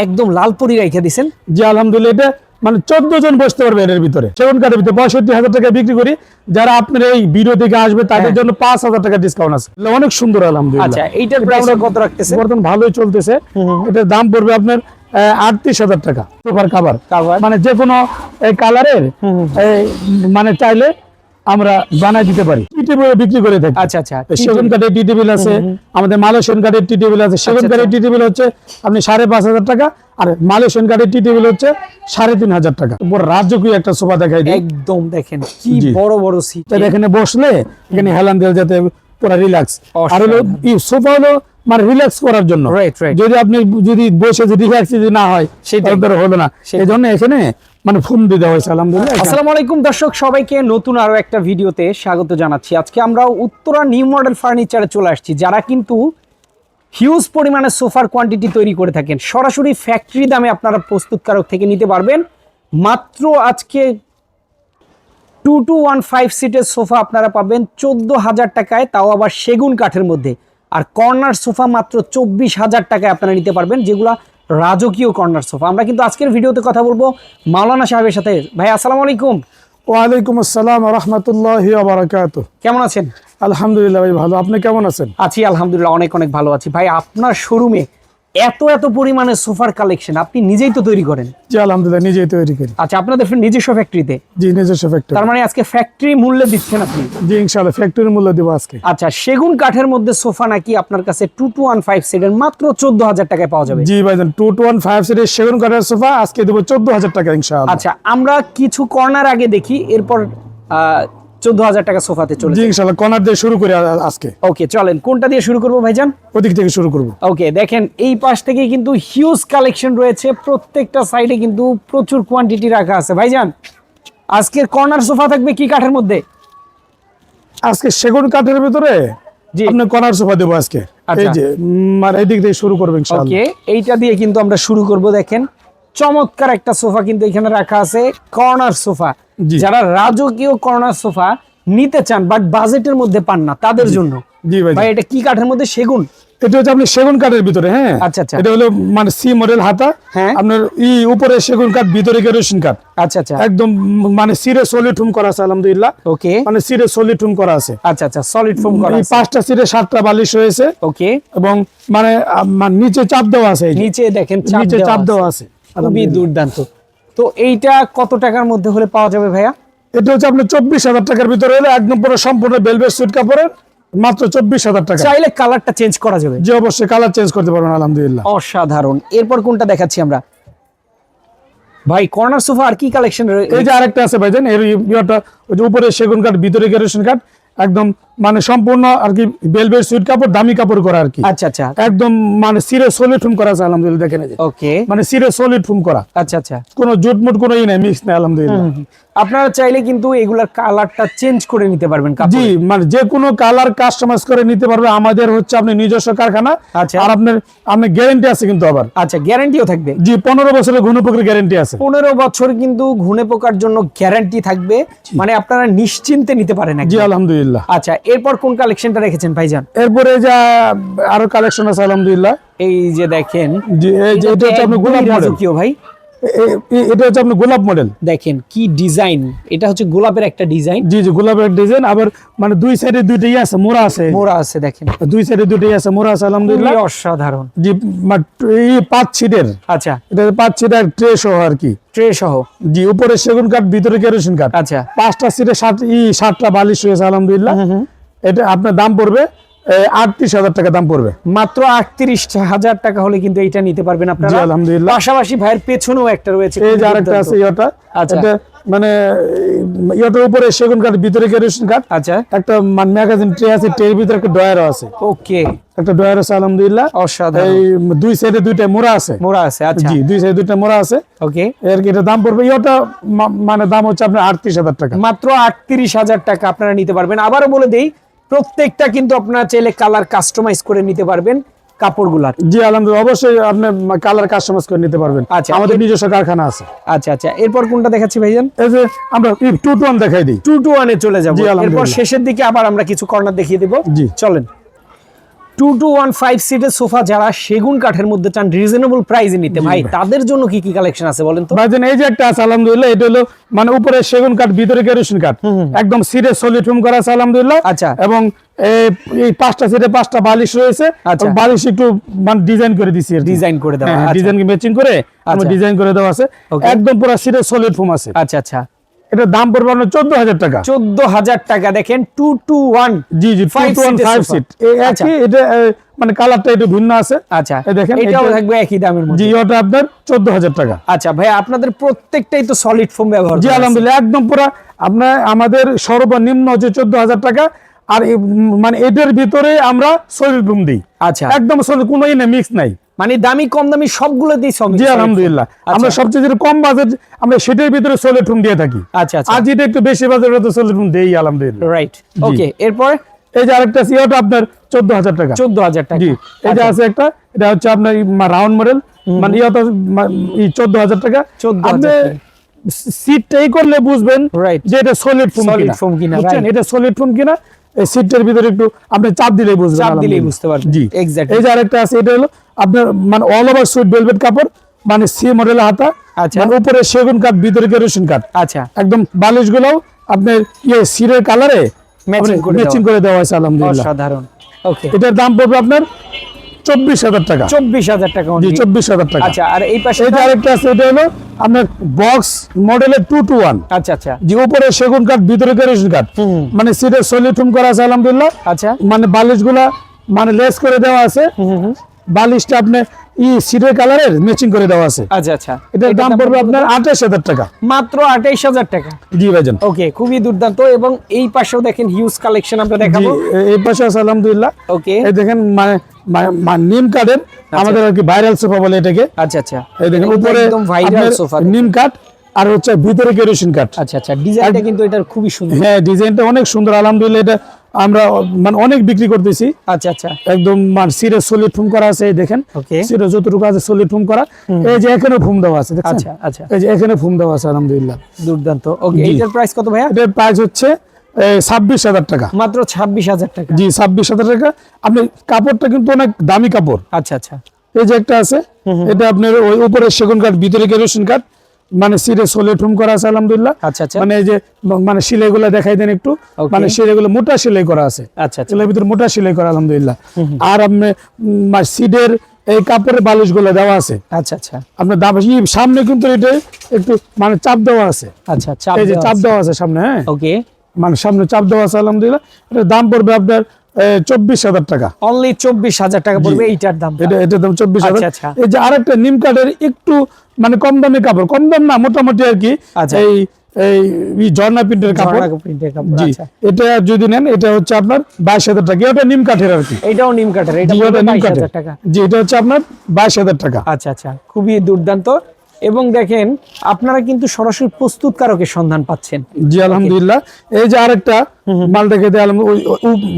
একদম লাল পরি রেখে দিছেন। যে আলহামদুলিল্লাহ এটা মানে চোদ্দ জন বসতে পারবে এর ভিতরে। সেগুন কাঠের ভিতরে পঁয়ষট্টি হাজার টাকা বিক্রি করি। যারা আপনার এই ভিডিও থেকে আসবে তাদের হ্যাঁ। জন্য পাঁচ হাজার টাকা ডিসকাউন্ট আছে। অনেক সুন্দর আলহামদুলিল্লাহ। আচ্ছা এইটার প্রাইস কত রাখতেছে বর্তমান ভালোই চলতেছে। এটার দাম পড়বে আপনার আটত্রিশ হাজার টাকা। সুপার কাভার মানে যে কোনো কালারের মানে চাইলে আমরা বানাই দিতে পারি। টি টেবিল বিক্রি করে থাকি। আচ্ছা আচ্ছা সেগুন কাঠের টি টেবিল আছে আমাদের মালয়েশিয়ান কাঠের টি টেবিল আছে। সেগুন আচ্ছা, কাঠের টি টেবিল হচ্ছে আপনি সাড়ে পাঁচ হাজার টাকা আর মালয়েশিয়ান কাঠের টি টেবিল হচ্ছে সাড়ে তিন হাজার টাকা। বড় রাজকীয় একটা সোফা দেখাই দিই। একদম দেখেন কি বড় বড় সিট এখানে বসলে এখানে হেলান দিলে যাতে পুরো রিল্যাক্স আর হলো সোফা হলো মানে রিল্যাক্স করার জন্য. যদি আপনি যদি বসে যদি রিল্যাক্স যদি না হয়। তাহলে হলো না। এই জন্য এখানে মানে ফোন হয়েছে, আলহামদুলিল্লাহ। আসসালামু আলাইকুম দর্শক, সবাইকে নতুন একটা ভিডিওতে স্বাগত জানাচ্ছি। আজকে আমরা উত্তরা নিউ মডেল ফার্নিচারে চলে আসছি, যারা কিন্তু হিউজ পরিমাণে সোফার কোয়ান্টিটি তৈরি করে থাকেন। সরাসরি ফ্যাক্টরি দামে আপনারা প্রস্তুতকারক থেকে নিতে পারবেন। মাত্র আজকে টু টু ওয়ান ফাইভ সিটের সোফা আপনারা পাবেন চোদ্দ হাজার টাকায়, তাও আবার সেগুন কাঠের মধ্যে। আর কর্নার সোফা মাত্র চব্বিশ হাজার টাকায় আপনারা নিতে পারবেন, যেগুলা রাজকীয় কর্নার সোফা আমরা কিন্তু আজকের ভিডিওতে কথা বলব মাওলানা সাহেবের সাথে। ভাই আসসালামু আলাইকুম। ওয়ালাইকুম আসসালাম রহমতুল্লাহ বারাকাত কেমন আছেন? আলহামদুলিল্লাহ ভাই ভালো। আপনি কেমন আছেন? আছি আলহামদুলিল্লাহ অনেক অনেক ভালো আছি। ভাই আপনার শোরুমে এত এত পরিমাণে সোফার কালেকশন আপনি নিজেই তো তৈরি করেন। জি আলহামদুলিল্লাহ নিজেই তৈরি করি। আচ্ছা আপনাদের নিজস্ব ফ্যাক্টরিতে জি নিজস্ব ফ্যাক্টরি তার মানে আজকে ফ্যাক্টরি মূল্য দিচ্ছেন আপনি? জি ইনশাআল্লাহ ফ্যাক্টরির মূল্য দিব আজকে। আচ্ছা সেগুন কাঠের মধ্যে সোফা নাকি আপনার কাছে টু টু ওয়ান ফাইভ সিটের মাত্র চোদ্দ হাজার টাকায় পাওয়া যাবে? জি ভাইজান টু টু ওয়ান ফাইভ সিটের সেগুন কাঠের সোফা আজকে দেবো চোদ্দ হাজার টাকা ইনশাআল্লাহ। আচ্ছা আমরা কিছু কর্নার আগে দেখি এরপর চোদ্দ হাজার টাকা সোফাতে চলে কর্নার দিয়ে শুরু করি আজকে। ওকে চলেন কোনটা দিয়ে শুরু করব ভাইজান? ওদিক থেকে শুরু করব। ওকে দেখেন এই পাশ থেকে কিন্তু হিউজ কালেকশন রয়েছে। প্রত্যেকটা সাইডে কিন্তু প্রচুর কোয়ান্টিটি রাখা আছে। ভাইজান আজকের কর্নার সোফা থাকবে কি কাঠের মধ্যে? আজকে সেগুন কাঠের ভিতরে। আপনি কর্নার সোফা দেবো আজকে। আচ্ছা। এই যে উম, এদিক থেকে শুরু করব ইনশাআল্লাহ এইটা দিয়ে কিন্তু আমরা শুরু করব দেখেন। চমৎকার একটা সোফা কিন্তু এখানে রাখা আছে কর্নার সোফা। যারা রাজকীয় করোনা সোফা নিতে চান বাট বাজেটের মধ্যে পান না তাদের জন্য। জি ভাই এটা কি কাঠের মধ্যে? সেগুন। এটা হচ্ছে আপনি সেগুন কাঠের ভিতরে হ্যাঁ? আচ্ছা, আচ্ছা। এটা হলো মানে সি মডেল হাতা হ্যাঁ। আপনার ই উপরে সেগুন কাঠ ভিতরে কেরোসিন কাঠ। আচ্ছা আচ্ছা। একদম মানে সিরে সলিটুম করা আছে আলহামদুলিল্লাহ। ওকে। মানে সিরে সলিটুম করা আছে। আচ্ছা আচ্ছা সলিড ফোম করা এই পাঁচটা সিরে সাতটা বালিশ হয়েছে ওকে। এবং মানে মানে নিচে চাপ দেওয়া আছে নিচে দেখেন চাপ নিচে চাপ আছে। দেওয়া আছে খুবই দুর্দান্ত। তো এইটা কত টাকার মধ্যে হলে পাওয়া যাবে ভাইয়া? এটা হচ্ছে আপনার চব্বিশ হাজার টাকার ভিতরে হলে একদম পুরো সম্পূর্ণ বেলভেট সুট কাপড়ের মাত্র চব্বিশ হাজার টাকা। চাইলে কালারটা চেঞ্জ করা যাবে। যে অবশ্যই কালার চেঞ্জ করতে পারবেন আলহামদুলিল্লাহ। অসাধারণ। এরপর কোনটা দেখাচ্ছি আমরা? ভাই কর্নার সোফা আর কি কালেকশন এই যে আরেকটা আছে ভাই ভাইজান এর ইয়েটা ওই যে উপরে সেগুন কাঠ ভিতরে কেরোসিন কাঠ। একদম মানে সম্পূর্ণ আর কি বেলভেট সুইট কাপড় দামি কাপড় করা আর কি। আচ্ছা আচ্ছা। একদম মানে সিরে সলিড ফুম করা আছে আলহামদুলিল্লাহ দেখেন ওকে মানে সিরে সলিড ফুম করা। আচ্ছা আচ্ছা। কোনো জুট মুট কোনো ই নাই মিক্স নাই আলহামদুলিল্লাহ। আপনারা চাইলে কিন্তু এগুলার কালারটা চেঞ্জ করে নিতে পারবেন জি মানে যে কোনো কালার কাস্টমাইজ করে নিতে পারবে। আমাদের হচ্ছে আপনি নিজস্ব কারখানা আচ্ছা। আর আপনার আপনার গ্যারেন্টি আছে কিন্তু আবার। আচ্ছা গ্যারান্টিও থাকবে। জি পনেরো বছরের পোকার গ্যারেন্টি আছে। পনেরো বছর কিন্তু ঘুনে পোকার জন্য গ্যারান্টি থাকবে। মানে আপনারা নিশ্চিন্তে নিতে পারেন জি আলহামদুলিল্লাহ। আচ্ছা এরপর কোন কালেকশনটা রেখেছেন ভাইজান? এরপরে যে আরও কালেকশন আছে আলহামদুলিল্লাহ। এই যে দেখেন জি এই যে এটা হচ্ছে আপনার গোলাপ মডেল ভাই? এটা হচ্ছে আপনার গোলাপ মডেল দেখেন কি ডিজাইন এটা হচ্ছে গোলাপের একটা ডিজাইন জি জি গোলাপের ডিজাইন আবার মানে দুই সাইডে দুইটাই আছে মোড়া আছে। মোড়া আছে দেখেন। দুই সাইডে দুইটাই আছে মোড়া আছে আলহামদুলিল্লাহ। জি এই পাঁচ সিটের আচ্ছা। এটা পাঁচ সিটের ট্রে সহ আর কি। ট্রে সহ। জি উপরে সেগুন কাঠ ভিতরে কেরোসিন কাঠ। আচ্ছা। পাঁচটা সিটে সাত ই সাতটা বালিশ হয়েছে আলহামদুলিল্লাহ। এটা আপনার দাম পড়বে আটত্রিশ হাজার টাকা দাম পড়বে। মাত্র আটত্রিশ হাজার টাকা হলে কিন্তু এইটা নিতে পারবেন আপনারা। আলহামদুলিল্লাহ। পাশাপাশি ভাইয়ের পেছনেও একটা রয়েছে এই যে আরেকটা আছে ইয়েটা। আচ্ছা। মানে ইয়েটার উপরে সেগুন কাঠ ভিতরে কেরোসিন কাঠ। আচ্ছা। একটা ম্যাগাজিন ট্রে আছে ট্রের ভিতরে একটা ডয়ারও আছে। ওকে। একটা ডয়ার আছে আলহামদুলিল্লাহ। অসাধারণ। এই দুই সাইডে দুইটা মোড়া আছে। মোড়া আছে আচ্ছা। জি দুই সাইডে দুইটা মোড়া আছে। ওকে। এর কি এটা দাম পড়বে? ইয়েটা মানে দাম হচ্ছে আপনার আটত্রিশ হাজার টাকা। মাত্র আটত্রিশ হাজার টাকা আপনারা নিতে পারবেন। আবারও বলে দেই প্রত্যেকটা কিন্তু আপনার চাইলে কালার কাস্টমাইজ করে নিতে পারবেন কাপড়গুলার। জি আলহামদুলিল্লাহ অবশ্যই আপনি কালার কাস্টমাইজ করে নিতে পারবেন। আচ্ছা। আমাদের নিজস্ব কারখানা আছে। আচ্ছা আচ্ছা এরপর কোনটা দেখাচ্ছি ভাইজান? এই যে আমরা টু টু ওয়ান দেখাই দিই। টু টু ওয়ানে চলে যাব। এরপর শেষের দিকে আবার আমরা কিছু কর্নার দেখিয়ে দেবো। জি। চলেন। টু টু ওয়ান ফাইভ সিটের সোফা যারা সেগুন কাঠের মধ্যে চান রিজনেবল প্রাইসে নিতে। ভাই তাদের জন্য কি কি কালেকশন আছে বলেন তো? ভাইজান এই যে একটা আছে আলহামদুলিল্লাহ এটা হলো মানে উপরে সেগুন কাঠ ভিতরে কেরোসিন কাঠ। একদম সিটে সলিড রুম করা আছে আলহামদুলিল্লাহ। আচ্ছা। এবং এই- পাঁচটা সিটে পাঁচটা বালিশ রয়েছে। আচ্ছা। বালিশ একটু মানে ডিজাইন করে দিছি ডিজাইন করে দেওয়া আচ্ছা। ডিজাইন ম্যাচিং করে আচ্ছা। ডিজাইন করে দেওয়া আছে। একদম পুরো সিটে সলিড ফোম আছে। আচ্ছা আচ্ছা। এটার দাম পড়বে আপনার চোদ্দ হাজার টাকা। চোদ্দ হাজার টাকা দেখেন টু টু ওয়ান জি জি ফাইভ seater ফাইভ সিট আচ্ছা। একই এটা মানে কালারটা একটু ভিন্ন আছে। আচ্ছা। দেখেন এটাও থাকবে একই দামের মধ্যে। জি ওটা আপনার চোদ্দ হাজার টাকা। আচ্ছা ভাই আপনাদের প্রত্যেকটাই তো সলিড ফোম ব্যবহার জি আলহামদুলিল্লাহ একদম পুরো আপনার আমাদের সর্বনিম্ন হচ্ছে চোদ্দ হাজার টাকা আর মানে এটার ভিতরে আমরা সলিড রুম দিই। আচ্ছা। একদম সলিড কোনো মিক্স নাই। মানে দামি কম দামি সবগুলোতেই সব জি আলহামদুলিল্লাহ। আমরা সবচেয়ে যেটা কম বাজেট আমরা সেটার ভিতরে সলিড রুম দিয়ে থাকি। আচ্ছা আচ্ছা। আর যেটা একটু বেশি বাজেট ওটা সলিড রুম দেই আলহামদুলিল্লাহ। রাইট ওকে এরপর? এই যে আরেকটা আছে ওটা আপনার চোদ্দ হাজার টাকা। চোদ্দ হাজার টাকা। জি এই যে আছে একটা এটা হচ্ছে আপনার রাউন্ড মডেল মানে ইয়ে চোদ্দ হাজার টাকা। 14,000 আপনি। সিটটাই করলে বুঝবেন. যে এটা সলিড ফোম কিনা, এটা সলিড ফোম কিনা। এই সিটটার ভিতরে একটু আপনি চাপ দিলেই বুঝবেন চাপ দিলেই বুঝতে পারবেন। জি। এক্স্যাক্ট এই যে আরেকটা আছে এটা হলো আপনার মানে অল ওভার সুইট ভেলভেট কাপড় মানে সি মডেল হাতা আচ্ছা। মানে উপরে সেগুন কাঠ ভিতরে কেরোসিন কাঠ। আচ্ছা। একদম বালিশ গুলাও আপনার ইয়ে সিরের কালারে ম্যাচিং করে দেওয়া। আছে আলহামদুলিল্লাহ। অসাধারণ। ওকে এটার দাম পড়বে আপনার চব্বিশ হাজার টাকা। চব্বিশ হাজার টাকা চব্বিশ হাজার টাকা। আচ্ছা আর এই পাশে এটা আরেকটা আছে এটা হলো আপনার বক্স মডেলের টু টু ওয়ান আচ্ছা আচ্ছা। যে উপরে সেগুন কাঠ ভিতরে কেরোসিন কাঠ। মানে সিটের সলিড রুম করা আছে আলহামদুলিল্লাহ। আচ্ছা। মানে বালিশগুলা মানে লেস করে দেওয়া আছে। বালিশটা আপনি ই সিটের কালারের ম্যাচিং করে দেওয়া আছে। আচ্ছা আচ্ছা। এটার দাম পড়বে আপনার আঠাশ হাজার টাকা। মাত্র আঠাইশ হাজার টাকা। জি ভাইজান। ওকে খুবই দুর্দান্ত এবং এই পাশেও দেখেন হিউজ কালেকশন আমরা দেখাবো। এই পাশে আছে আলহামদুলিল্লাহ। ওকে এই দেখেন মানে নিম কাঠের আমাদের আর কি ভাইরাল সোফা বলে এটাকে। আচ্ছা আচ্ছা। এই দেখেন উপরে একদম ভাইরাল সোফা নিম কাঠ আর হচ্ছে ভিতরে কেরোসিন কাঠ। আচ্ছা আচ্ছা। ডিজাইনটা কিন্তু এটার খুবই সুন্দর। হ্যাঁ ডিজাইনটা অনেক সুন্দর। আলহামদুলিল্লাহ এটা আমরা মানে অনেক বিক্রি করতেছি। আচ্ছা আচ্ছা। একদম মানে সিরে সলিড ফুম করা আছে দেখেন। সিরে যতটুকু আছে সলিড ফুম করা। এই যে এখানে ফুম দেওয়া আছে আচ্ছা আচ্ছা। এই যে এখানে ফুম দেওয়া আছে আলহামদুলিল্লাহ। দুর্দান্ত। ওকে। এটার প্রাইস কত ভাইয়া? এটার প্রাইস হচ্ছে ছাব্বিশ হাজার টাকা। মাত্র ছাব্বিশ হাজার টাকা। জি ছাব্বিশ হাজার টাকা। আপনি কাপড়টা কিন্তু অনেক দামি কাপড়। আচ্ছা আচ্ছা। এই যে একটা আছে এটা আপনার ওই উপরে সেগুন কাঠ ভিতরে কেরোসিন কাঠ। মানে সিরে সোলে ঠুম করা আছে আলহামদুলিল্লাহ। আচ্ছা আচ্ছা। মানে এই যে মানে সেলাইগুলো দেখাই দেন একটু. মানে সেলাইগুলো মোটা সেলাই করা আছে। আচ্ছা আচ্ছা। সেলাইয়ের ভিতরে মোটা সেলাই করা আলহামদুলিল্লাহ। আর আপনি সিডের এই কাপড়ের বালিশগুলো দেওয়া আছে। আচ্ছা আচ্ছা। আপনার দাম সামনে কিন্তু এটা একটু মানে চাপ দেওয়া আছে। আচ্ছা চাপ এই যে চাপ দেওয়া আছে সামনে হ্যাঁ? ওকে মানে সামনে চাপ দেওয়া আছে আলহামদুলিল্লাহ। এটার দাম পড়বে আপনার চব্বিশ হাজার টাকা। অনলি চব্বিশ হাজার টাকা পড়বে এইটার দাম। এটা এটা দাম চব্বিশ হাজার। এই যে আরেকটা নিম কাঠের একটু মানে কম দামি কাপড় কম দাম না মোটামুটি আর কি। এই এই ঝর্ণা প্রিন্টের কাপড়। জি। আচ্ছা। এটা যদি নেন এটা হচ্ছে আপনার বাইশ হাজার টাকা। এটা নিম কাঠের আর কি। এটাও নিম কাঠের এটা নিম জি এটা হচ্ছে আপনার বাইশ হাজার টাকা। আচ্ছা আচ্ছা। খুবই দুর্দান্ত। এবং দেখেন আপনারা কিন্তু সরাসরি প্রস্তুতকারকের সন্ধান পাচ্ছেন। জি আলহামদুলিল্লাহ। এই যে আরেকটা মাল দেখে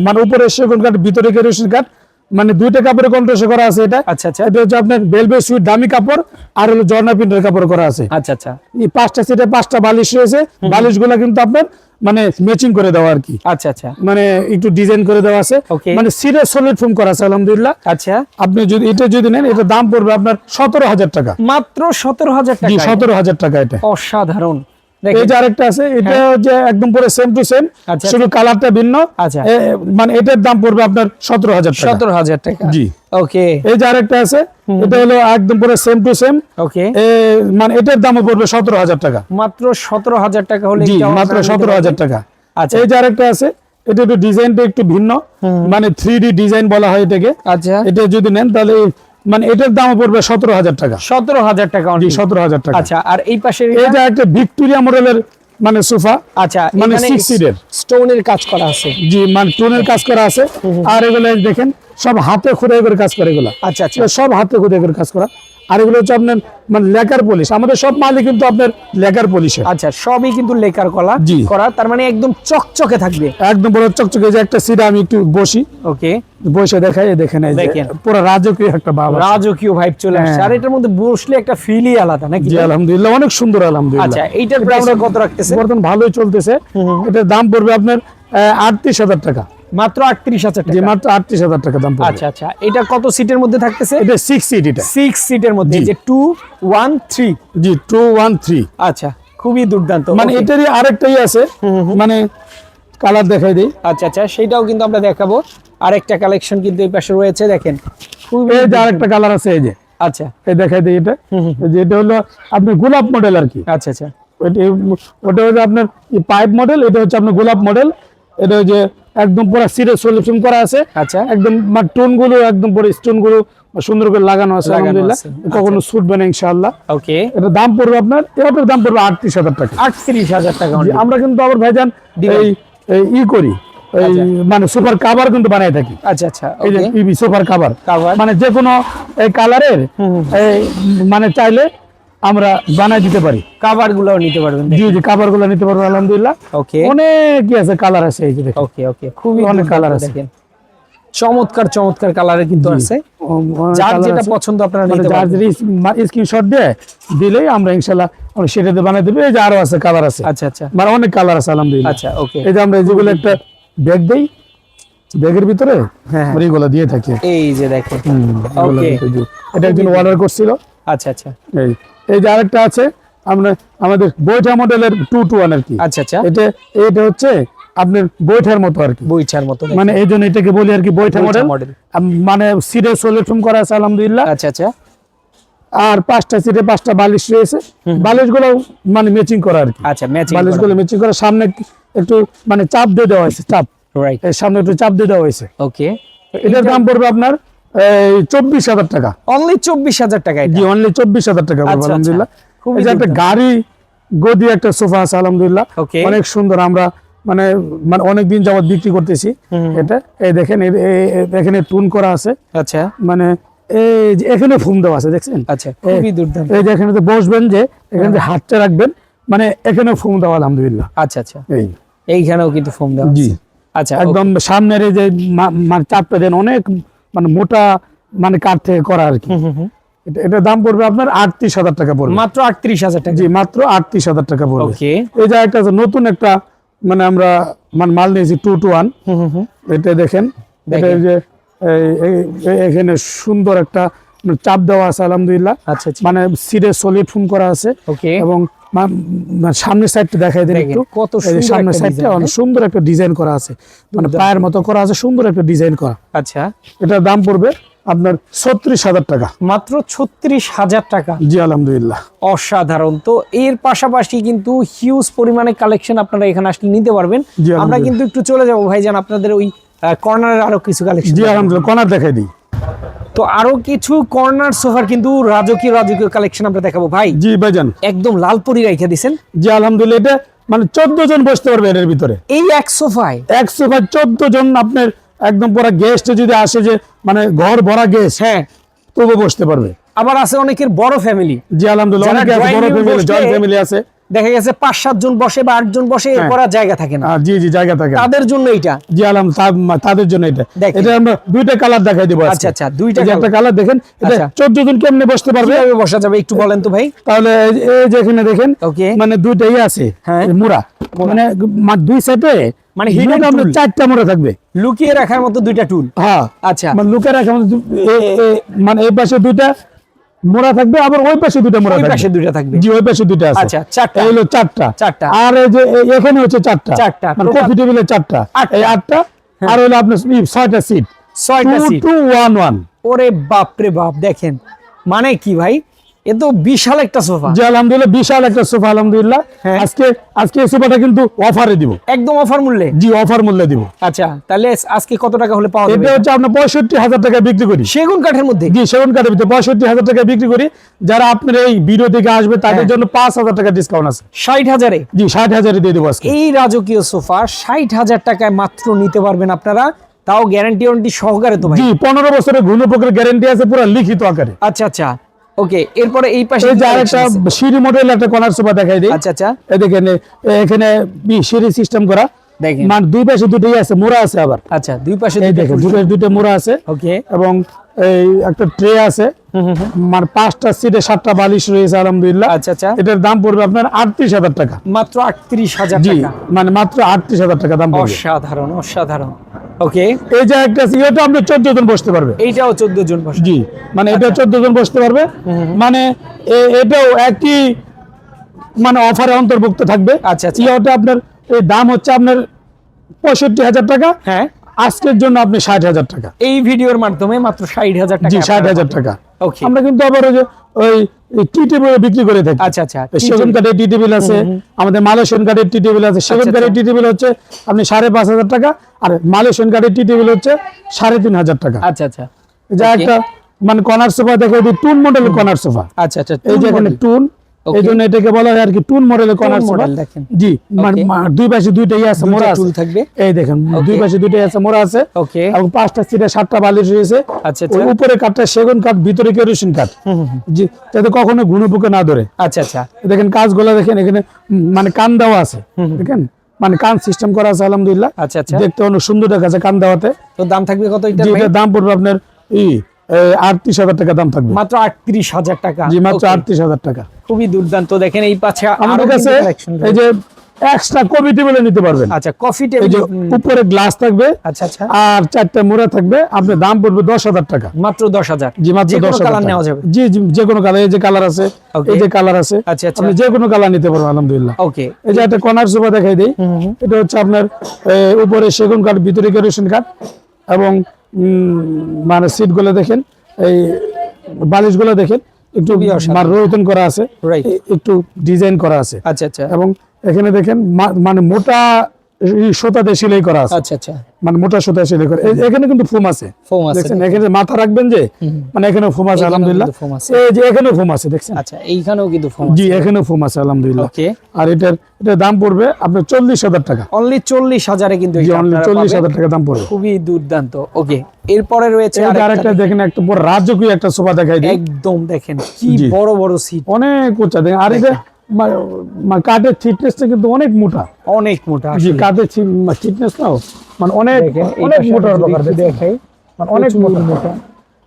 মানে উপরে সেগুন কাঠ ভিতরে কেরোসিন কাঠ মানে দুইটা কাপড়ে কন্ট্রাস্ট করা আছে এটা। আচ্ছা আচ্ছা। এটা হচ্ছে আপনার বেলবে সুইট দামি কাপড় আর হলো জর্না প্রিন্টের কাপড় করা আছে। আচ্ছা আচ্ছা। এই পাঁচটা সেটে পাঁচটা বালিশ রয়েছে। বালিশগুলা কিন্তু আপনার মানে ম্যাচিং করে দেওয়া আর কি। আচ্ছা আচ্ছা। মানে একটু ডিজাইন করে দেওয়া আছে। মানে সিরে সলিড ফোম করা আছে আলহামদুলিল্লাহ। আচ্ছা। আপনি যদি এটা যদি নেন এটা দাম পড়বে আপনার সতেরো হাজার টাকা। মাত্র সতেরো হাজার টাকা সতেরো হাজার টাকা এটা। অসাধারণ। এই যে আরেকটা আছে এটা যে একদম পুরো সেম টু সেম। শুধু কালারটা ভিন্ন। আচ্ছা। মানে এটার দাম পড়বে আপনার সতেরো হাজার টাকা। সতেরো হাজার টাকা। জি। ওকে। এই যে আরেকটা আছে এটা হলো একদম পুরো সেম টু সেম ওকে। মানে এটার দামও পড়বে সতেরো হাজার টাকা। মাত্র সতেরো হাজার টাকা হলে জি মাত্র সতেরো হাজার টাকা। আচ্ছা। এই যে আরেকটা আছে এটা একটু ডিজাইনটা একটু ভিন্ন। মানে থ্রি ডি ডিজাইন বলা হয় এটাকে। আচ্ছা। এটা যদি নেন তাহলে মানে এটার দাম পড়বে সতেরো হাজার টাকা। সতেরো হাজার টাকা সতেরো হাজার টাকা। আচ্ছা আর এই পাশে এটা? একটা ভিক্টোরিয়া মডেলের মানে সোফা। আচ্ছা মানে সিক্স সিটের স্টোনের কাজ করা আছে। জি মানে স্টোনের কাজ করা আছে। আর এগুলো দেখেন সব হাতে খুঁড়ে করে কাজ করে এগুলো। আচ্ছা আচ্ছা। সব হাতে খুঁড়ে করে কাজ করা। আর এগুলো হচ্ছে আপনার মানে লেকার পলিশ আমাদের সব মালই কিন্তু আপনার লেকার পলিশের আচ্ছা সবই কিন্তু লেকার কলা জি। করা তার মানে একদম চকচকে থাকবে। একদম বড় চকচকে যে একটা সিডা আমি একটু বসি। ওকে। বসে দেখাই যে দেখেন। পুরো রাজকীয় একটা বাবা রাজকীয় ভাইব চলে আসছে। হ্যাঁ। আর এটার মধ্যে বসলে একটা ফিলই আলাদা নাকি? জি আলহামদুলিল্লাহ অনেক সুন্দর আলহামদুলিল্লাহ। আচ্ছা এইটার প্রাইস কত রাখতেছে বর্তমান ভালোই চলতেছে। এটার দাম পড়বে আপনার আটত্রিশ হাজার টাকা। মাত্র আটত্রিশ হাজার যে টাকা। মাত্র আটত্রিশ হাজার টাকা দাম পড়বে। আচ্ছা আচ্ছা এটা কত সিটের মধ্যে থাকতেছে? এটা সিক্স সিট এটা। সিক্স সিটের মধ্যে যে টু ওয়ান থ্রি জি টু ওয়ান থ্রি আচ্ছা খুবই দুর্দান্ত। মানে. এটারই আরেকটাই আছে। মানে কালার দেখাই দিই। আচ্ছা আচ্ছা সেটাও কিন্তু আমরা দেখাবো। আরেকটা কালেকশন কিন্তু এই পাশে রয়েছে দেখেন। খুবই এই যে আরেকটা কালার আছে এই যে। আচ্ছা। এই দেখাই দিই এটা। যে এটা হলো আপনার গোলাপ মডেল আর কি। আচ্ছা আচ্ছা। ওটা হচ্ছে আপনার পাইপ মডেল এটা হচ্ছে আপনার গোলাপ মডেল এটা হচ্ছে একদম পুরো সিরিয়াস সলিউশন করা আছে। আচ্ছা। একদম টোনগুলো একদম পুরো স্টোনগুলো সুন্দর করে লাগানো আছে আলহামদুলিল্লাহ। কখনো ছুটবে না ইনশাআল্লাহ। ওকে এটা দাম পড়বে আপনার এটার দাম পড়বে আটত্রিশ হাজার টাকা। আটত্রিশ হাজার টাকা আমরা কিন্তু আবার ভাইজান। এই ই করি। এই আচ্ছা। মানে সুপার কাভার কিন্তু বানাই থাকি। আচ্ছা আচ্ছা সুপার কাভার মানে যে কোনো এই কালারের মানে চাইলে আমরা বানাই দিতে পারি। কাভার গুলোও নিতে পারবেন জি জি কাভারগুলো নিতে পারব আলহামদুলিল্লাহ। ওকে। অনেক আছে কালার আছে এই যে দেখেন। ওকে ওকে খুবই অনেক কালার আছে। দেখেন। চমৎকার চমৎকার কালারে কিন্তু আছে। যার যেটা পছন্দ আপনারা মানে নিতে যার পারবেন। স্ক্রিনশট দিয়ে দিলেই আমরা ইনশাল্লাহ আমরা সেটাতে বানাই দেবো। এই যে আরও আছে কালার আছে। আচ্ছা আচ্ছা। মানে অনেক কালার আছে আলহামদুলিল্লাহ। আচ্ছা ওকে। এই যে আমরা এই যেগুলো একটা ব্যাগ দেই ব্যাগের ভিতরে হ্যাঁ। আমরা এইগুলো দিয়ে থাকি। এই যে দেখেন। এগুলো. দিয়ে দিই। এটা একজন অর্ডার করছিল। আচ্ছা আচ্ছা। এই এই যে আরেকটা আছে আমরা আমাদের বইটা মডেলের টু টু ওয়ান আর কি। আচ্ছা আচ্ছা। এটা এটা হচ্ছে আপনার বইটার মতো আর কি। বইছার মতো মানে এই জন্য এটাকে বলি আর কি বইটা মডেল। মানে সিরিয়াস সলিউশন করা আছে আলহামদুলিল্লাহ। আচ্ছা আচ্ছা। আর পাঁচটা সিটে পাঁচটা বালিশ রয়েছে। বালিশগুলো মানে ম্যাচিং করা আর কি। আচ্ছা ম্যাচিং বালিশগুলো ম্যাচিং করা। সামনে একটু মানে চাপ দিয়ে দেওয়া হয়েছে চাপ। রাইট সামনে একটু চাপ দিয়ে দেওয়া হয়েছে। ওকে এটার দাম পড়বে আপনার চব্বিশ হাজার টাকা। অনলি চব্বিশ হাজার টাকা জি অনলি চব্বিশ হাজার টাকা পড়বে আচ্ছা, আচ্ছা। আলহামদুলিল্লাহ। একটা গাড়ি গদি একটা সোফা আছে আলহামদুলিল্লাহ। অনেক সুন্দর আমরা মানে মানে অনেক যাবত বিক্রি করতেছি এটা। এই দেখেন এখানে টুন করা আছে। আচ্ছা। মানে এই যে এখানে ফুম দেওয়া আছে দেখছেন? আচ্ছা খুবই দুর্দান্ত। এই যে এখানে তো বসবেন যে এখানে যে হাতটা রাখবেন মানে এখানে ফুম দেওয়া আলহামদুলিল্লাহ। আচ্ছা আচ্ছা। এই। এইখানেও কিন্তু ফোম দেওয়া জি। আচ্ছা একদম সামনের এই যে মানে চাপটা দেন অনেক মানে মোটা মানে কাঠ থেকে করা আর কি। এটা- দাম পড়বে আপনার আটত্রিশ হাজার টাকা পড়বে। মাত্র আটত্রিশ হাজার টাকা। জি মাত্র আটত্রিশ হাজার টাকা পড়বে। এই যে একটা নতুন একটা মানে আমরা মানে মাল নিয়েছি টু টু ওয়ান। এটা দেখেন এটা দেখেন। যে এখানে সুন্দর একটা মানে চাপ দেওয়া আছে আলহামদুলিল্লাহ। আচ্ছা আচ্ছা। মানে সিরে সলিড ফোন করা আছে। ওকে। এবং সামনের সাইডটা দেখাই দেন একটু। কত সামনের সাইডটা অনেক সুন্দর একটা ডিজাইন করা আছে। মানে পায়ের মতো করা আছে সুন্দর একটা ডিজাইন করা। আচ্ছা। এটার দাম পড়বে আপনার ছত্রিশ হাজার টাকা। মাত্র ছত্রিশ হাজার টাকা। জি আলহামদুলিল্লাহ। অসাধারণ। তো এর পাশাপাশি কিন্তু হিউজ পরিমাণে কালেকশন আপনারা এখানে আসলে নিতে পারবেন। আমরা কিন্তু একটু চলে যাব ভাইজান আপনাদের ওই কর্নারের আরও কিছু কালেকশন জি আলহামদুলিল্লাহ কনার দেখাই দিই। তো আরও কিছু কর্নার সোফার কিন্তু রাজকীয় রাজকীয় কালেকশন আমরা দেখাবো। ভাই জি ভাইজান। একদম লাল পরি রেখে দিছেন। জি আলহামদুলিল্লাহ এটা মানে চোদ্দ জন বসতে পারবে এর ভিতরে। এই এক সোফায়? একশো বা চোদ্দ জন আপনার একদম পুরো গেস্ট যদি আসে যে মানে ঘর ভরা গেস্ট হ্যাঁ। তবু বসতে পারবে। আবার আছে অনেকের বড় ফ্যামিলি জি আলহামদুলিল্লাহ অনেকে বড় ফ্যামিলি জয়েন্ট ফ্যামিলি আছে। দেখা গেছে পাঁচ সাত জন বসে বা আট জন বসে এরপর জায়গা থাকে না। জি জি জায়গা থাকে তাদের জন্য এটা জি আলহাম তা- তাদের জন্য এটা এটা আমরা দুইটা কালার দেখাই দিব আচ্ছা আচ্ছা দুইটা একটা কালার। দেখেন এটা আচ্ছা। চোদ্দ জন কেমনে বসতে পারবে? বসা যাবে একটু বলেন তো ভাই। তাহলে এই- যে এখানে দেখেন. মানে দুইটাই আছে হ্যাঁ। এই মানে দুই সাইডে মানে hidden মোটামুটি চারটা মুড়া থাকবে। লুকিয়ে রাখার মতো দুইটা টুল হ্যাঁ। আচ্ছা। মানে লুকে রাখা দু- এ- এ- মানে এই পাশে দুইটা মোড়া থাকবে আবার ওই পাশে দুটো মোড়া ওই থাকবে। পাশে দুইটা থাকবে। জি ওই পাশে দুইটা আছে। আচ্ছা, চারটা। এই হলো চারটা। চারটা। আর এই যে এখানে হচ্ছে চারটা। চারটা। মানে কফি টেবিলে চারটা। এই আটটা আর হলো আপনার ছয়টা সিট ছয়টা সিট টু ওয়ান ওয়ান ওরে বাপ রে বাপ দেখেন। মানে কি ভাই? এ তো বিশাল একটা সোফা। জি আলহামদুলিল্লাহ বিশাল একটা সোফা আলহামদুলিল্লাহ। হ্যাঁ। আজকে আজকে এই সোফাটা কিন্তু অফারে দিব। একদম অফার মূল্যে? জি অফার মূল্যে দিব। আচ্ছা তাহলে আজকে কত টাকা হলে পাওয়া এটা হচ্ছে আপনার পঁয়ষট্টি টাকা বিক্রি করি। সেগুন কাঠের মধ্যে? জি সেগুন কাঠের ভিতরে পঁয়ষট্টি টাকা বিক্রি করি। যারা আপনার এই ভিডিও থেকে আসবে তাদের হ্যাঁ। জন্য পাঁচ হাজার টাকা ডিসকাউন্ট আছে। ষাট হাজারে? জি ষাট হাজারে দিয়ে দেবো আজকে। এই রাজকীয় সোফা ষাট হাজার টাকায় মাত্র নিতে পারবেন আপনারা। তাও গ্যারান্টি ওয়ারেন্টি সহকারে তো ভাই। জি পনেরো বছরের ঘূর্ণপকের গ্যারেন্টি আছে পুরো লিখিত আকারে। আচ্ছা আচ্ছা। ওকে এরপরে এই পাশে এই যে আরেকটা সিঁড়ি মডেল একটা কর্নার সোফা দেখাই দিই। আচ্ছা আচ্ছা। এই দেখেন এখানে সিঁড়ি সিস্টেম করা। দেখেন। মানে দুই পাশে দুটোই আছে মোড়া আছে আবার। আচ্ছা দুই পাশে দেখেন দুটো দুটো মোড়া আছে। ওকে এবং এই একটা ট্রে আছে। মানে পাঁচটা সিটে সাতটা বালিশ রয়েছে আলহামদুলিল্লাহ। আচ্ছা আচ্ছা। এটার দাম পড়বে আপনার আটত্রিশ হাজার টাকা। মাত্র আটত্রিশ হাজার জি টাকা। মানে মাত্র আটত্রিশ হাজার টাকা দাম অসাধারণ অসাধারণ। ওকে এই যে একটা আছে, এটা আপনি চোদ্দ জন বসতে পারবে। এইটাও চোদ্দ জন জি মানে এটা চোদ্দ জন বসতে পারবে। মানে এটাও একই মানে অফারে অন্তর্ভুক্ত থাকবে। আচ্ছা, আচ্ছা। আপনার এই দাম হচ্ছে আপনার পঁয়ষট্টি হাজার টাকা। হ্যাঁ। আজকের জন্য আপনি ষাট হাজার টাকা। এই ভিডিওর মাধ্যমে মাত্র ষাট হাজার টাকা জি ষাট হাজার টাকা। আমরা কিন্তু আবার ওই যে ওই টি টেবিল বিক্রি করে থাকি। আচ্ছা আচ্ছা সেগুন কাঠের টি টেবিল আছে আমাদের মালয়েশিয়ান কাঠের টি টেবিল আছে। সেগুন আচ্ছা, কাঠের টি টেবিল হচ্ছে আপনি সাড়ে পাঁচ হাজার টাকা আর মালয়েশিয়ান কাঠের টি টেবিল হচ্ছে সাড়ে তিন হাজার টাকা। আচ্ছা আচ্ছা। যা একটা মানে কর্নার সোফা দেখে টুন মডেলের কর্নার সোফা আচ্ছা আচ্ছা এই যে এখানে টুন. এই জন্য এটাকে বলা হয় আর কি টুন মডেলের কর্নার model দেখেন। জি মানে দুই পাশে দুইটাই আছে মোড়া আছে। টুল থাকবে। এই দেখেন দুই. পাশে দুইটাই আছে মোড়া আছে। ওকে এবং পাঁচটা সিটে সাতটা বালিশ রয়েছে। আচ্ছা আচ্ছা। উপরে কাঠটা সেগুন কাঠ ভিতরে কেরোসিন কাঠ। জি যাতে কখনো ঘুনো পোকে না ধরে। আচ্ছা আচ্ছা। দেখেন কাজগুলো দেখেন এখানে মানে কান দেওয়া আছে। দেখেন মানে কান সিস্টেম করা আছে আলহামদুলিল্লাহ। আচ্ছা আচ্ছা। দেখতে অনেক সুন্দর দেখা দেখাচ্ছে কান দেওয়াতে। তো দাম থাকবে কত এটা দাম পড়বে আপনার ই আটত্রিশ হাজার টাকা দাম থাকবে। মাত্র আটত্রিশ হাজার টাকা। জি মাত্র আটত্রিশ হাজার টাকা। খুবই দুর্দান্ত। দেখেন এই পাশে আমাদের কাছে এই যে এক্সট্রা কবি টেবিলে নিতে পারবেন। আচ্ছা কফি টেবিল উপরে গ্লাস থাকবে আচ্ছা আচ্ছা। আর চারটা মোড়া থাকবে। আপনার দাম পড়বে দশ হাজার টাকা। মাত্র দশ হাজার। জি মাত্র দশ কালার নেওয়া যাবে। জি জি যে কোনো কালার এই যে কালার আছে এই যে কালার আছে আচ্ছা, আচ্ছা। আপনি যে কোনো কালার নিতে পারবেন আলহামদুলিল্লাহ। ওকে এই যে একটা কর্নার সোফা দেখাই দিই। এটা হচ্ছে আপনার উপরে সেগুন কাঠ ভিতরে কেরোসিন কাঠ এবং মানে সিটগুলো দেখেন এই বালিশগুলো দেখেন একটু মানে রোতন করা আছে একটু ডিজাইন করা আছে। আচ্ছা আচ্ছা। এবং এখানে দেখেন মানে মোটা সুতাতে সেলাই করা আছে। আচ্ছা আচ্ছা। মানে মোটা সুতা সেলাই করা। এখানে কিন্তু ফোম আছে। ফোম আছে। দেখছেন? এখানে মাথা রাখবেন যে মানে এখানে ফোম আছে আলহামদুলিল্লাহ। এই যে এখানেও ফোম আছে দেখছেন? আচ্ছা এইখানেও কিন্তু ফোম জি এখানেও ফোম আছে আলহামদুলিল্লাহ। ওকে। আর এটার এটার দাম পড়বে আপনার চল্লিশ হাজার টাকা। অনলি চল্লিশ হাজারে কিন্তু এটা অনলি টাকা দাম পড়বে। খুবই দুর্দান্ত। ওকে এরপরে রয়েছে আরেকটা দেখেন একটা বড় রাজকীয় একটা সোফা দেখাই দিই। একদম দেখেন কি বড় বড় সিট অনেক উঁচা দেখেন আর এটা কাঠের থিকনেসটা কিন্তু অনেক মোটা। অনেক মোটা জি কাঠের নাও মানে অনেক অনেক মোটা একটু দেখাই মানে অনেক মোটা। মোটা।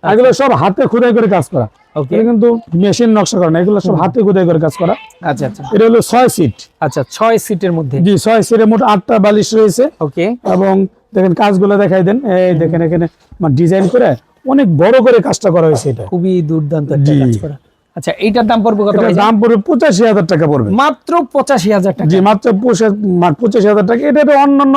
এগুলো সব হাতে খোদাই করে কাজ করা। এটা কিন্তু মেশিন নকশা করা না এগুলো সব হাতে খোদাই করে কাজ করা। আচ্ছা আচ্ছা। এটা হলো ছয় সিট আচ্ছা ছয় সিটের মধ্যে। জি ছয় সিটের মোট আটটা বালিশ রয়েছে। ওকে এবং দেখেন কাজগুলো দেখাই দেন। এই দেখেন এখানে ডিজাইন করে অনেক বড় করে কাজটা করা হয়েছে এটা। খুবই দুর্দান্ত কাজ করা। আচ্ছা এইটার দাম পড়বে কত দাম পড়বে পঁচাশি হাজার টাকা পড়বে। মাত্র পঁচাশি হাজার টাকা। জি মাত্র পঁচাশি হাজার টাকা। এটা অন্যান্য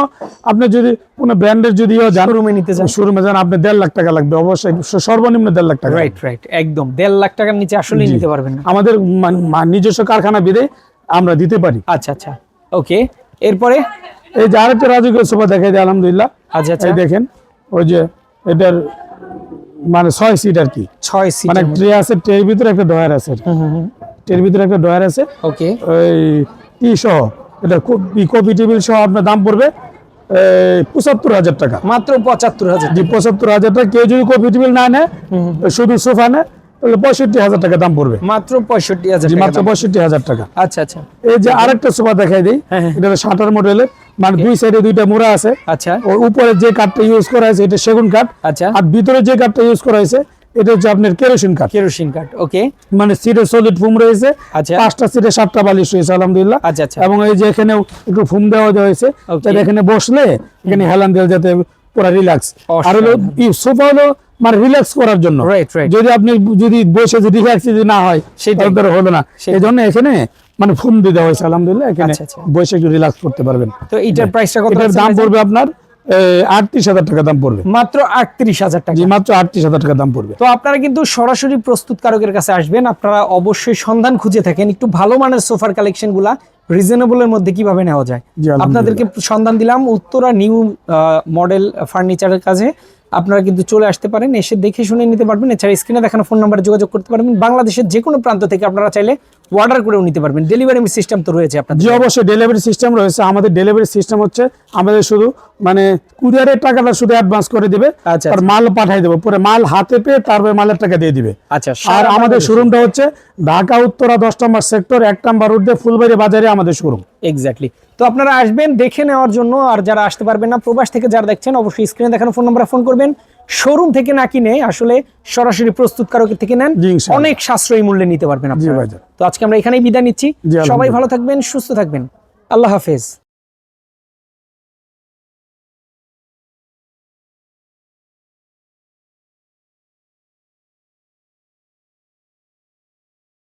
আপনি যদি কোনো ব্র্যান্ডের যদি শোরুমে নিতে চান শোরুমে যান আপনি দেড় লাখ টাকা লাগবে। অবশ্যই সর্বনিম্ন দেড় লাখ টাকা। রাইট রাইট একদম। দেড় লাখ টাকার নিচে আসলেই নিতে পারবেন আমাদের নিজস্ব কারখানা বেঁধে আমরা দিতে পারি। আচ্ছা আচ্ছা। ওকে এরপরে? এই যে আরেকটা রাজকীয় সোফা দেখাই দেয় আলহামদুলিল্লাহ। আচ্ছা আচ্ছা। দেখেন ওই যে এটার মানে ছয় সিট আর কি। ছয় সিট মানে ট্রে আছে ট্রের ভিতরে একটা ডয়ার আছে ট্রের ভিতরে একটা ডয়ার আছে। ওকে। ওই ই সহ এটা কপি টেবিল সহ আপনার দাম পড়বে পঁচাত্তর হাজার টাকা। মাত্র পঁচাত্তর হাজার জি পঁচাত্তর হাজার টাকা। কেউ যদি কপি টেবিল না নেয় শুধু সোফা নেয় তাহলে পঁয়ষট্টি হাজার টাকা দাম পড়বে। মাত্র পঁয়ষট্টি হাজার মাত্র পঁয়ষট্টি হাজার টাকা। আচ্ছা আচ্ছা। এই যে আরেকটা সোফা দেখাই দিই হ্যাঁ, হ্যাঁ। এটা শাটার মডেলের। মানে দুই সাইডে দুইটা মোড়া আছে। আচ্ছা। ওর উপরে যে কাঠটা ইউজ করা হয়েছে এটা সেগুন কাঠ আচ্ছা। আর ভিতরে যে কাঠটা ইউজ করা হয়েছে এটা হচ্ছে আপনার কেরোসিন কাঠ কেরোসিন কাঠ ওকে মানে সিটে সলিড ফুম রয়েছে। আচ্ছা। পাঁচটা সিটে সাতটা বালিশ রয়েছে আলহামদুলিল্লাহ। আচ্ছা আচ্ছা। এবং এই যে এখানেও একটু ফুম দেওয়া হয়েছে. যাতে এখানে বসলে এখানে হেলান দেওয়া যাতে পুরো রিল্যাক্স আর হলো সোফা হলো মানে রিল্যাক্স করার জন্য। যদি আপনি যদি বসে যদি রিল্যাক্স যদি না হয়। তাহলে হলো না। এই জন্য এখানে মানে ফুম দিয়ে দেওয়া হয়েছে আলহামদুলিল্লাহ এখানে আচ্ছা, আচ্ছা। বসে একটু রিল্যাক্স করতে পারবেন। তো এইটার প্রাইসটা কত এটার দাম পড়বে আপনার আটত্রিশ হাজার টাকা দাম পড়বে। মাত্র আটত্রিশ হাজার টাকা। মাত্র আটত্রিশ হাজার টাকা দাম পড়বে। তো আপনারা কিন্তু সরাসরি প্রস্তুতকারকের কাছে আসবেন। আপনারা অবশ্যই সন্ধান খুঁজে থাকেন। একটু ভালো মানের সোফার রিজনেবলের মধ্যে কীভাবে নেওয়া যায়। আপনাদেরকে সন্ধান দিলাম উত্তরা নিউ মডেল ফার্নিচারের কাছে আপনারা কিন্তু চলে আসতে পারেন এসে দেখে শুনে নিতে পারবেন। এছাড়া স্ক্রিনে দেখানো ফোন নাম্বারে যোগাযোগ করতে পারবেন। বাংলাদেশের যে কোনো প্রান্ত থেকে আপনারা চাইলে অর্ডার করেও নিতে পারবেন। ডেলিভারি সিস্টেম তো রয়েছে আপনাদের। জি অবশ্যই ডেলিভারি সিস্টেম রয়েছে। আমাদের ডেলিভারি সিস্টেম হচ্ছে আমাদের শুধু মানে কুরিয়ারের টাকাটা শুধু অ্যাডভান্স করে দিবে আচ্ছা, আর মাল পাঠাই দেবো। পরে মাল হাতে পেয়ে তারপরে মালের টাকা দিয়ে দিবে। আচ্ছা আর আমাদের। শোরুমটা হচ্ছে ঢাকা উত্তরা দশ নম্বর সেক্টর এক নম্বর রোড দিয়ে ফুলবাড়ি বাজারে আমাদের শোরুম এক্স্যাক্টলি তো আপনারা আসবেন দেখে নেওয়ার জন্য আর যারা আসতে পারবেন না প্রবাস থেকে যারা দেখছেন অবশ্যই স্ক্রিনে দেখানো ফোন নাম্বারে ফোন করবেন। শোরুম থেকে না কিনে আসলে সরাসরি প্রস্তুতকারকের থেকে নেন অনেক সাশ্রয়ী মূল্যে নিতে পারবেন আপনি তো আজকে আমরা এখানেই বিদায় নিচ্ছি। সবাই ভালো থাকবেন সুস্থ থাকবেন। আল্লাহ হাফেজ।